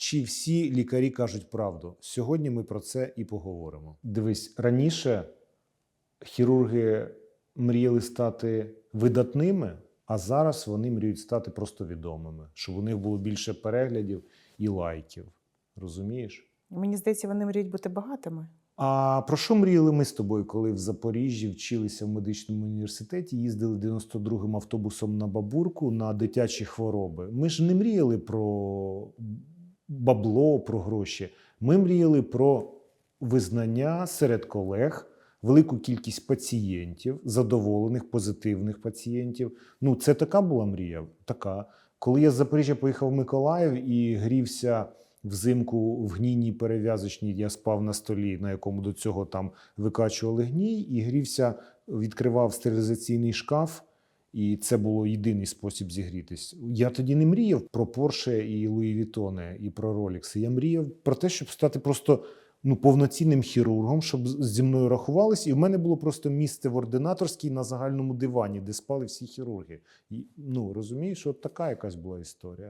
чи всі лікарі кажуть правду? Сьогодні ми про це і поговоримо. Дивись, раніше хірурги мріяли стати видатними, а зараз вони мріють стати просто відомими, щоб у них було більше переглядів і лайків. Розумієш? Мені здається, вони мріють бути багатими. А про що мріяли ми з тобою, коли в Запоріжжі вчилися в медичному університеті, їздили 92-м автобусом на бабурку на дитячі хвороби? Ми ж не мріяли про бабло, про гроші. Ми мріяли про визнання серед колег, велику кількість пацієнтів, задоволених, позитивних пацієнтів. Ну, це така була мрія. Така. Коли я з Запоріжжя поїхав в Миколаїв і грівся взимку в гнійній перев'язочній, я спав на столі, на якому до цього там викачували гній, і грівся, відкривав стерилізаційний шкаф. І це було єдиний спосіб зігрітись. Я тоді не мріяв про Порше і Луї Вітоне і про Ролікси. Я мріяв про те, щоб стати просто ну, повноцінним хірургом, щоб зі мною рахувались. І в мене було просто місце в ординаторській на загальному дивані, де спали всі хірурги. І, ну розумієш, от така якась була історія.